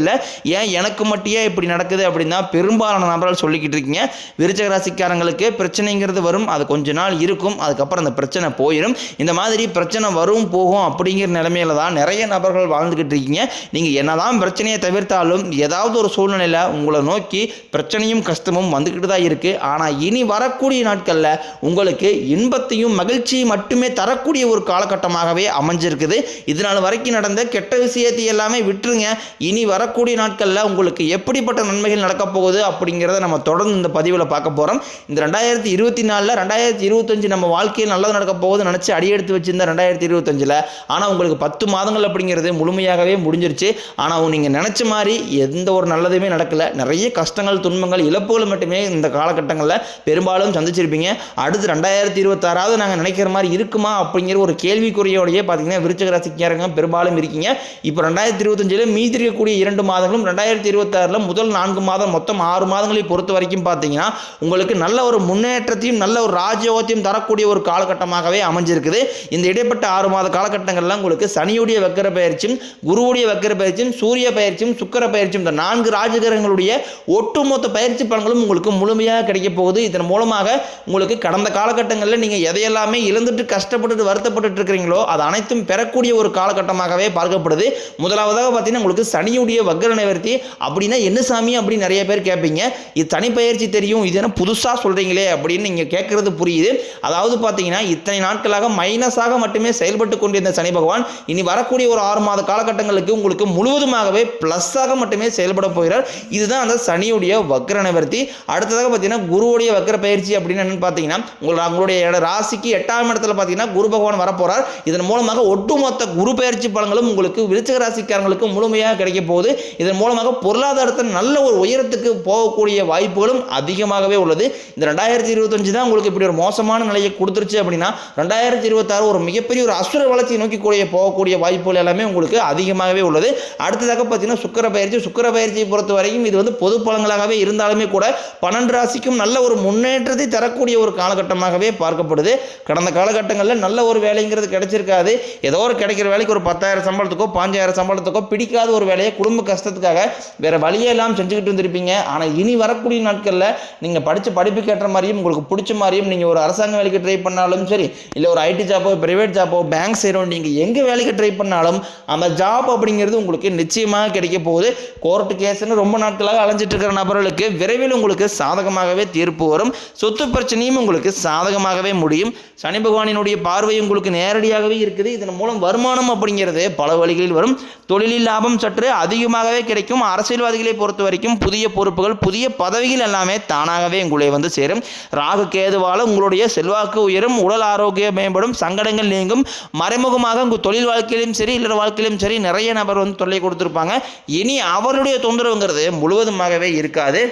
இல்லை ஏன் எனக்கு மட்டும் ஏன் இப்படி நடக்குது அப்படின்னா பெரும்பாலான நபர்கள் சொல்லிக்கிட்டு இருக்கீங்க. விருச்சக ராசிக்காரங்களுக்கு பிரச்சனைங்கிறது வரும் அது கொஞ்ச நாள் இருக்கும் அதுக்கப்புறம் அந்த பிரச்சனை போயிடும் இந்த மாதிரி பிரச்சனை வரும் போகும் அப்படிங்கிற நிலைமையில தான் நிறைய நபர்கள் வாழ்ந்துக்கிட்டு இருக்கீங்க. நீங்கள் என்னதான் பிரச்சனையை தவிர்த்தாலும் ஏதாவது ஒரு சூழ்நிலையில் உங்களை நோக்கி பிரச்சனையும் கஷ்டமும் வந்துக்கிட்டு தான் இருக்குது ஆனால் இனி வரக்கூடிய நாட்களில் உங்களுக்கு இன்பத்தையும் மகிழ்ச்சியும் மட்டுமே தரக்கூடிய ஒரு காலகட்டமாகவே அமைஞ்சிருக்குது. இதனால் வரைக்கும் நடந்த கெட்ட விஷயத்தை எல்லாமே விட்டுருங்க. இனி வர வரக்கூடிய நாட்களில் உங்களுக்கு எப்படிப்பட்ட நன்மைகள் நடக்கப் போகுது அப்படிங்கிறத நம்ம தொடர்ந்து இந்த பதிவில் பார்க்க போகிறோம் இந்த ரெண்டாயிரத்தி இருபத்தி நாலில் ரெண்டாயிரத்தி இருபத்தஞ்சு நம்ம வாழ்க்கையில் நல்லது நடக்க போகுது நினச்சி அடியெடுத்து வச்சிருந்த ரெண்டாயிரத்தி இருபத்தஞ்சில் ஆனால் உங்களுக்கு பத்து மாதங்கள் அப்படிங்கிறது முழுமையாகவே முடிஞ்சிருச்சு. ஆனால் நீங்கள் நினச்ச மாதிரி எந்த ஒரு நல்லதுமே நடக்கலை. நிறைய கஷ்டங்கள் துன்பங்கள் இழப்புகள் மட்டுமே இந்த காலகட்டங்களில் பெரும்பாலும் சந்திச்சிருப்பீங்க. அடுத்து ரெண்டாயிரத்தி இருபத்தாறாவது நாங்கள் நினைக்கிற மாதிரி இருக்குமா அப்படிங்கிற ஒரு கேள்விக்குறியோடையே பார்த்தீங்கன்னா விருச்சக ராசிக்காரங்க பெரும்பாலும் இருக்கீங்க. இப்போ ரெண்டாயிரத்தி இருபத்தஞ்சில் மீதி இருக்கக்கூடிய இரண்டு மாதங்களும் ரெண்டாயிரத்தி இருபத்தாறில் முதல் நான்கு மாதம் மொத்தம் ஆறு மாதங்களை பொறுத்த வரைக்கும் பார்த்தீங்கன்னா உங்களுக்கு நல்ல ஒரு முன்னேற்றத்தையும் நல்ல ஒரு ராஜயோகத்தையும் தரக்கூடிய ஒரு காலகட்டமாகவே அமைஞ்சிருக்குது. இந்த இடைப்பட்ட ஆறு மாத காலகட்டங்கள்லாம் உங்களுக்கு சனியுடைய வக்கர பயிற்சியும் குருவுடைய வக்கர பயிற்சியும் சூரிய பயிற்சியும் சுக்கர பயிற்சியும் இந்த நான்கு ராஜகிரகங்களுடைய ஒட்டுமொத்த பயிற்சி பலன்களும் உங்களுக்கு முழுமையாக கிடைக்க போகுது. இதன் மூலமாக உங்களுக்கு கடந்த காலகட்டங்களில் நீங்கள் எதையெல்லாமே இழந்துட்டு கஷ்டப்பட்டுட்டு வருத்தப்பட்டுட்டு இருக்கிறீங்களோ அது அனைத்தும் பெறக்கூடிய ஒரு காலகட்டமாகவே பார்க்கப்படுது. முதலாவதாக பார்த்தீங்கன்னா உங்களுக்கு சனியுடைய வக்கர நிவர்த்தி அப்படின்னா என்ன சாமி அப்படின்னு நிறைய பேர் கேட்பீங்க. இது தனிப்பயிற்சி தெரியும் இது என்ன புதுசாக சொல்கிறீங்களே அப்படின்னு நீங்கள் கேட்குறது புரியுது. அதாவது பார்த்தீங்கன்னா இத்தனை நாட்களாக மைனஸாக மட்டுமே செயல்பட்டு கொண்டிருந்த சனி பகவான் இனி வரக்கூடிய ஒரு ஆறு மாத காலகட்டங்களுக்கு உங்களுக்கு முழுவதுமாகவே ப்ளஸ்ஸாக மட்டுமே செயல்பட போகிறார். இதுதான் அந்த சனியுடைய வக்கர நிவர்த்தி அடுத்ததாக பார்த்தீங்கன்னா குருவுடைய வக்கர பயிற்சி அப்படின்னு என்னன்னு பார்த்தீங்கன்னா உங்களோட உங்களுடைய ராசிக்கு எட்டாம் இடத்துல பார்த்தீங்கன்னா குரு பகவான் வரப்போகிறார் இதன் மூலமாக ஒட்டுமொத்த குரு பயிற்சி பலன்களும் உங்களுக்கு விருச்சக ராசிக்காரங்களுக்கு முழுமையாக கிடைக்க போகுது. இதன் மூலமாக பொருளாதாரத்தில் நல்ல ஒரு உயரத்துக்கு போகக்கூடிய வாய்ப்புகளும் அதிகமாகவே உள்ளது. இந்த ரெண்டாயிரத்தி இருபத்தஞ்சு தான் உங்களுக்கு இப்படி ஒரு மோசமான நிலையை கொடுத்துருச்சு அப்படின்னா ரெண்டாயிரத்தி இருபத்தாறு ஒரு மிகப்பெரிய ஒரு அசுர வளர்ச்சியை நோக்கி கூடிய போகக்கூடிய வாய்ப்புகள் எல்லாமே உங்களுக்கு அதிகமாகவே உள்ளது. அடுத்ததாக பார்த்தீங்கன்னா சுக்கர பயிற்சி. சுக்கர பயிற்சியை பொறுத்த வரைக்கும் இது வந்து பொது பலங்களாகவே இருந்தாலுமே கூட பன்னெண்டு ராசிக்கும் நல்ல ஒரு முன்னேற்றத்தை தரக்கூடிய ஒரு காலகட்டமாகவே பார்க்கப்படுது. கடந்த காலகட்டங்களில் நல்ல ஒரு வேலைங்கிறது கிடைச்சிருக்காது. ஏதோ ஒரு கிடைக்கிற வேலைக்கு ஒரு பத்தாயிரம் சம்பளத்துக்கோ பாஞ்சாயிரம் சம்பளத்துக்கோ பிடிக்காத ஒரு வேலையை குடும்ப குடும்ப கஷ்டத்துக்காக வேற வழியே எல்லாம் செஞ்சுக்கிட்டு வந்திருப்பீங்க. ஆனால் இனி வரக்கூடிய நாட்களில் நீங்கள் படித்த படிப்புக்கு ஏற்ற மாதிரியும் உங்களுக்கு பிடிச்ச மாதிரியும் நீங்கள் ஒரு அரசாங்க வேலைக்கு ட்ரை பண்ணாலும் சரி இல்லை ஒரு ஐடி ஜாப்போ பிரைவேட் ஜாப்போ பேங்க் செய்கிறோம் நீங்கள் எங்கே வேலைக்கு ட்ரை பண்ணாலும் அந்த ஜாப் அப்படிங்கிறது உங்களுக்கு நிச்சயமாக கிடைக்க போகுது. கோர்ட்டு கேஸ்னு ரொம்ப நாட்களாக அலைஞ்சிட்டு இருக்கிற நபர்களுக்கு விரைவில் உங்களுக்கு சாதகமாகவே தீர்ப்பு வரும். சொத்து பிரச்சனையும் உங்களுக்கு சாதகமாகவே முடியும். சனி பகவானினுடைய பார்வை உங்களுக்கு நேரடியாகவே இருக்குது. இதன் மூலம் வருமானம் அப்படிங்கிறது பல வழிகளில் வரும். தொழிலில் லாபம் சற்று அதிகமாகவே கிடைக்கும். அரசியல்வாதிகளை பொறுத்த வரைக்கும் புதிய பொறுப்புகள் புதிய பதவிகள் எல்லாமே தானாகவே உங்களை வந்து சேரும். ராகு கேதுவால் உங்களுடைய செல்வாக்கு உயரும் உடல் ஆரோக்கியம் மேம்படும் சங்கடங்கள் நீங்கும். மறைமுகமாக உங்கள் தொழில் வாழ்க்கையிலும் சரி இல்லற வாழ்க்கையிலும் சரி நிறைய நபர் வந்து தொல்லை கொடுத்துருப்பாங்க. இனி அவருடைய தொந்தரவுங்கிறது முழுவதுமாகவே இருக்காது.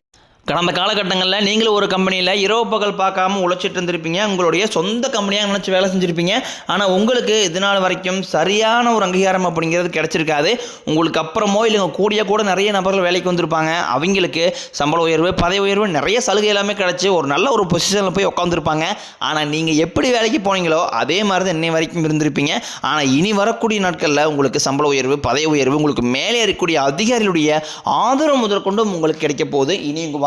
கடந்த காலகட்டங்களில் நீங்களும் ஒரு கம்பெனியில் இரவு பகல் பார்க்காம உழைச்சிட்டு இருந்திருப்பீங்க. உங்களுடைய சொந்த கம்பெனியாக நினச்சி வேலை செஞ்சுருப்பீங்க. ஆனால் உங்களுக்கு இது நாள் வரைக்கும் சரியான ஒரு அங்கீகாரம் அப்படிங்கிறது கிடச்சிருக்காது. உங்களுக்கு அப்புறமோ இல்லைங்க கூடிய கூட நிறைய நபர்கள் வேலைக்கு வந்திருப்பாங்க. அவங்களுக்கு சம்பள உயர்வு பதவி உயர்வு நிறைய சலுகை எல்லாமே கிடச்சி ஒரு நல்ல ஒரு பொசிஷனில் போய் உட்காந்துருப்பாங்க ஆனால் நீங்கள் எப்படி வேலைக்கு போனீங்களோ அதே மாதிரி தான் இன்னை வரைக்கும் இருந்திருப்பீங்க. ஆனால் இனி வரக்கூடிய நாட்களில் உங்களுக்கு சம்பள உயர்வு பதவி உயர்வு உங்களுக்கு மேலே இருக்கக்கூடிய அதிகாரிகளுடைய ஆதரவு முதற்கொண்டும் உங்களுக்கு கிடைக்க போகுது. இனி உங்கள்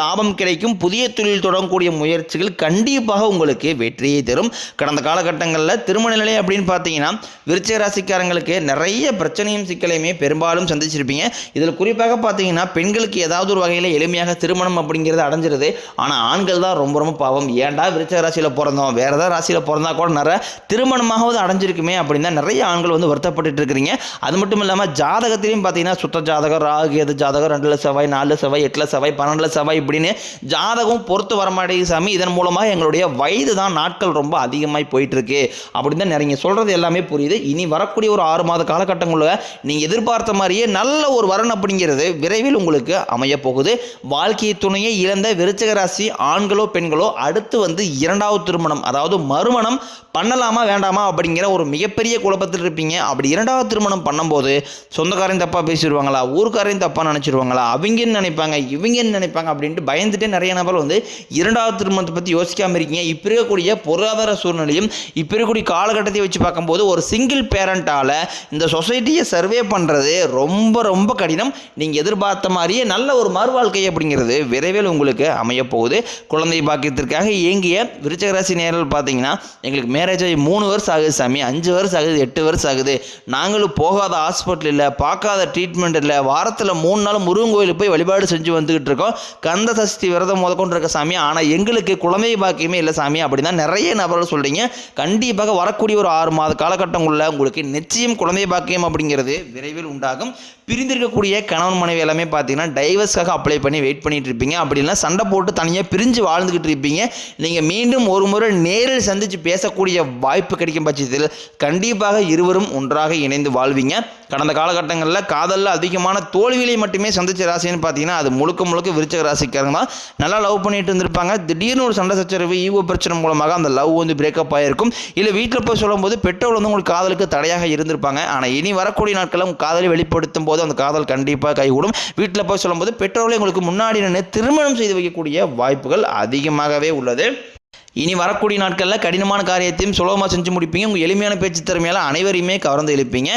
லாபம் கிடைக்கும். புதிய தொழில் தொடங்கக்கூடிய முயற்சிகள் கண்டிப்பாக உங்களுக்கு வெற்றியை தரும். கடந்த காலகட்டங்களில் திருமண நிலை அப்படின்னு பார்த்தீங்கன்னா விருச்சிக ராசிக்காரங்களுக்கு நிறைய பிரச்சனையும் சிக்கலையுமே பெரும்பாலும் சந்திச்சிருப்பீங்க. இதில் குறிப்பாக பார்த்தீங்கன்னா பெண்களுக்கு ஏதாவது ஒரு வகையில் எளிமையாக திருமணம் அப்படிங்கிறது அடைஞ்சிருது. ஆனால் ஆண்கள் தான் ரொம்ப ரொம்ப பாவம். ஏன்டா விருச்சிக ராசியில் பிறந்தோம்? வேறு ஏதாவது ராசியில் பிறந்தா கூட நிறைய திருமணமாவது அடைஞ்சிருக்குமே அப்படின்னு தான் நிறைய ஆண்கள் வந்து வருத்தப்பட்டு இருக்கிறீங்க. அது மட்டும் இல்லாமல் ஜாதகத்திலையும் பார்த்தீங்கன்னா சுத்த ஜாதகம் ராகு எது ஜாதகம் ரெண்டில் செவ்வாய் நாலு செவ்வாய் எட்டில் செவ்வாய் பன்னெண்டில் செவ்வாய் இப்படின்னு ஜாதகம் பொறுத்து வரமாட்டேங்குது சாமி. இதன் மூலமாக எங்களுடைய வயது தான் நாட்கள் ரொம்ப அதிகமாகி போயிட்டு இருக்கு அப்படின்னு தான் நீங்கள் சொல்கிறது எல்லாமே புரியுது. இனி வரக்கூடிய ஒரு ஆறு மாத காலகட்டங்களில் நீங்கள் எதிர்பார்த்த மாதிரியே நல்ல ஒரு வரன் அப்படிங்கிறது விரைவில் உங்களுக்கு அமைய போகுது. வாழ்க்கை துணையை இழந்த விருச்சக ராசி ஆண்களோ பெண்களோ அடுத்து வந்து இரண்டாவது திருமணம் அதாவது மறுமணம் பண்ணலாமா வேண்டாமா அப்படிங்கிற ஒரு மிகப்பெரிய குழப்பத்தில் இருப்பீங்க. அப்படி இரண்டாவது திருமணம் பண்ணும்போது சொந்தக்காரையும் தப்பாக பேசிடுவாங்களா? ஊருக்காரையும் தப்பாக நினச்சிடுவாங்களா அவங்கன்னு நினைப்பாங்க இவங்கன்னு நினைப்பாங்க அப்படின்னு அப்படின்ட்டு பயந்துட்டே நிறைய நபர் வந்து இரண்டாவது திருமணத்தை பற்றி யோசிக்காமல் இருக்கீங்க. இப்போ இருக்கக்கூடிய பொருளாதார சூழ்நிலையும் இப்போ இருக்கக்கூடிய காலகட்டத்தை வச்சு பார்க்கும்போது ஒரு சிங்கிள் பேரண்ட்டால் இந்த சொசைட்டியை சர்வே பண்ணுறது ரொம்ப ரொம்ப கடினம். நீங்கள் எதிர்பார்த்த மாதிரியே நல்ல ஒரு மறுவாழ்க்கை அப்படிங்கிறது விரைவில் உங்களுக்கு அமையப்போகுது குழந்தை பாக்கியத்திற்காக இயங்கிய விருச்சகராசி நேரில் பார்த்தீங்கன்னா எங்களுக்கு மேரேஜ் ஆகி மூணு வருஷம் ஆகுது சாமி. அஞ்சு வருஷம் ஆகுது எட்டு வருஷம் ஆகுது. நாங்களும் போகாத ஹாஸ்பிட்டல் இல்லை பார்க்காத ட்ரீட்மெண்ட் இல்லை வாரத்தில் மூணு நாள் முருகன் கோயிலுக்கு போய் வழிபாடு செஞ்சு வந்துக்கிட்டு இருக்கோம். கந்த சஷ்டி விரதம் முதற்கொண்டு இருக்க சாமி. ஆனால் எங்களுக்கு குழந்தை பாக்கியமே இல்லை சாமி. அப்படின்னு தான் நிறைய நபர்கள் சொல்கிறீங்க கண்டிப்பாக வரக்கூடிய ஒரு ஆறு மாத காலகட்டங்களில் உங்களுக்கு நிச்சயம் குழந்தை பாக்கியம் அப்படிங்கிறது விரைவில் உண்டாகும். பிரிந்திருக்கக்கூடிய கணவன் மனைவி எல்லாமே பார்த்தீங்கன்னா டைவர்ஸ்க்காக அப்ளை பண்ணி வெயிட் பண்ணிட்டு இருப்பீங்க. அப்படி இல்லைனா சண்டை போட்டு தனியாக பிரிஞ்சு வாழ்ந்துக்கிட்டு இருப்பீங்க. நீங்கள் மீண்டும் ஒரு முறை நேரில் சந்தித்து பேசக்கூடிய வாய்ப்பு கிடைக்கும் பட்சத்தில் கண்டிப்பாக இருவரும் ஒன்றாக இணைந்து வாழ்வீங்க. கடந்த காலகட்டங்களில் காதலில் அதிகமான தோல்விகளை மட்டுமே சந்திச்ச ராசின்னு பார்த்தீங்கன்னா அது முழுக்க முழுக்க விருச்சக ராசி தான் நல்லா லவ் பண்ணிட்டு இருந்திருப்பாங்க. திடீர்னு ஒரு சண்டை சச்சரவு ஈகோ பிரச்சனை மூலமாக அந்த லவ் வந்து பிரேக்கப் ஆகிருக்கும் இல்லை வீட்டில் போய் சொல்லும்போது பெற்றோர் வந்து உங்களுக்கு காதலுக்கு தடையாக இருந்திருப்பாங்க. ஆனால் இனி வரக்கூடிய நாட்களில் உங்கள் காதலை வெளிப்படுத்தும் போது அந்த காதல் கண்டிப்பாக கைகூடும். வீட்டில் போய் சொல்லும்போது பெற்றோர்களை உங்களுக்கு முன்னாடி நின்று திருமணம் செய்து வைக்கக்கூடிய வாய்ப்புகள் அதிகமாகவே உள்ளது. இனி வரக்கூடிய நாட்களில் கடினமான காரியத்தையும் சுலபமாக செஞ்சு முடிப்பீங்க. உங்கள் எளிமையான பேச்சு திறமையால் அனைவரையுமே கவர்ந்து எழுப்பீங்க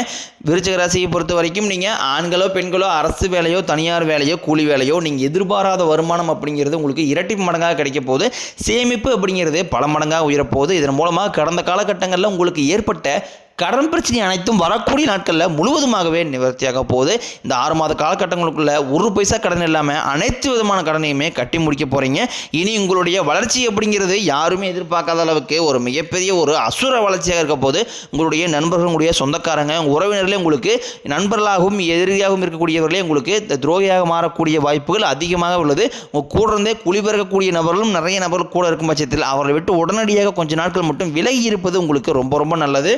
விருச்சக ராசியை பொறுத்த வரைக்கும் நீங்கள் ஆண்களோ பெண்களோ அரசு வேலையோ தனியார் வேலையோ கூலி வேலையோ நீங்கள் எதிர்பாராத வருமானம் அப்படிங்கிறது உங்களுக்கு இரட்டி மடங்காக கிடைக்க போகுது. சேமிப்பு அப்படிங்கிறது பல மடங்காக உயரப்போகுது இதன் மூலமாக கடந்த காலகட்டங்களில் உங்களுக்கு ஏற்பட்ட கடன் பிரச்சனை அனைத்தும் வரக்கூடிய நாட்களில் முழுவதுமாகவே நிவர்த்தியாக போகுது. இந்த ஆறு மாத காலகட்டங்களுக்குள்ள ஒரு பைசா கடன் இல்லாமல் அனைத்து விதமான கடனையுமே கட்டி முடிக்க போகிறீங்க இனி உங்களுடைய வளர்ச்சி அப்படிங்கிறது யாருமே எதிர்பார்க்காத அளவுக்கு ஒரு மிகப்பெரிய ஒரு அசுர வளர்ச்சியாக இருக்க போது உங்களுடைய நண்பர்களுடைய சொந்தக்காரங்க உறவினர்களே உங்களுக்கு நண்பர்களாகவும் எதிரியாகவும் இருக்கக்கூடியவர்களே உங்களுக்கு இந்த துரோகியாக மாறக்கூடிய வாய்ப்புகள் அதிகமாக உள்ளது. உங்கள் கூட இருந்தே குளிபெறக்கூடிய நபர்களும் நிறைய நபர்கள் கூட இருக்கும் பட்சத்தில் அவர்களை விட்டு உடனடியாக கொஞ்ச நாட்கள் மட்டும் விலகி இருப்பது உங்களுக்கு ரொம்ப ரொம்ப நல்லது.